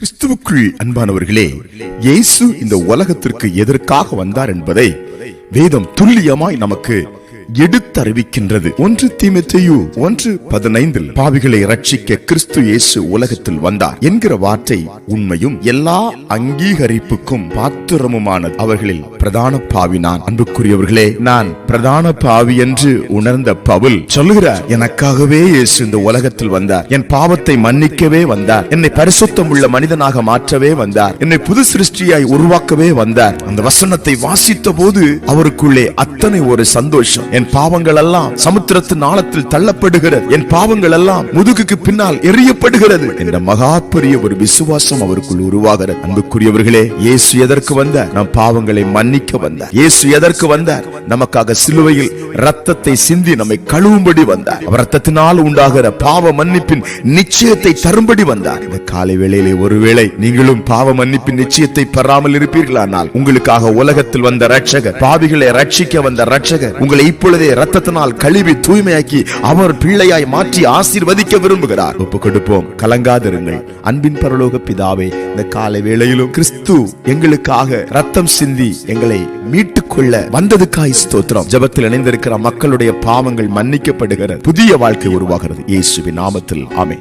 கிறிஸ்துவுக்குள் அன்பானவர்களே இயேசு இந்த உலகத்திற்கு எதற்காக வந்தார் என்பதை வேதம் துல்லியமாய் நமக்கு எடுத்தறிவிக்கின்றது. ஒன்று தீமத்தையு ஒன்று பதினைந்தில் பாவிகளை ரட்சிக்க கிறிஸ்து இயேசு உலகத்தில் வந்தார் என்கிற வார்த்தை உண்மையும் எல்லா அங்கீகரிப்புக்கும் பாத்திரமுமான அவர்களில் பிரதான பாவி நான். அன்புக்குரியவர்களே நான் பிரதான பாவி என்று உணர்ந்த பவுல் சொல்லுகிறார் எனக்காகவே இயேசு இந்த உலகத்தில் வந்தார். என் பாவத்தை மன்னிக்கவே வந்தார். என்னை பரிசுத்தம் உள்ள மனிதனாக மாற்றவே வந்தார். என்னை புது சிருஷ்டியாய் உருவாக்கவே வந்தார். அந்த வசனத்தை வாசித்த போது அவர் அவருக்குள்ளே அத்தனை ஒரு சந்தோஷம். என் பாவங்கள் எல்லாம் சமுத்திரத்தின் ஆழத்தில் தள்ளப்படுகிறது. என் பாவங்கள் எல்லாம் முதுகுக்கு பின்னால் எரியப்படுகிறது என்ற மகா பெரிய ஒரு விசுவாசம் அவருக்குள் உருவாகிறது. அன்புக்குரியவர்களே இயேசு எதற்கு வந்தார்? நம் பாவங்களை மன்னிக்க வந்தார். இயேசு எதற்கு வந்தார்? நமக்காக சிலுவையில் ரத்தத்தை சிந்தி நம்மை கழுவும்படி வந்தார். ரத்தத்தினால் உண்டாகிற பாவ மன்னிப்பின் நிச்சயத்தை தரும்படி வந்தார். இந்த காலை வேளையிலே ஒருவேளை நீங்களும் பாவ மன்னிப்பின் நிச்சயத்தை பெறாமல் இருப்பீர்களானால் உங்களுக்காக உலகத்தில் வந்த ரட்சகர் பாவி பாவிகளை ரட்சிக்க வந்த ரட்சகர் உங்களை இப்பொழுதே ரத்தத்தினால் கழுவி தூய்மையாக்கி அவர் பிள்ளையாய் மாற்றி ஆசீர்வதிக்க விரும்புகிறார். ஒப்பு கொடுப்போம் கலங்காதிருங்கள். அன்பின் பரலோக பிதாவே இந்த காலை வேளையிலும் கிறிஸ்து எங்களுக்காக ரத்தம் சிந்தி எங்களை மீட்டுக் கொள்ள வந்ததுக்காய் ஸ்தோத்திரம். ஜெபத்தில் இணைந்திருக்கிற மக்களுடைய பாவங்கள் மன்னிக்கப்படுகிற புதிய வாழ்க்கை உருவாகிறது. இயேசுவின் நாமத்தில். ஆமே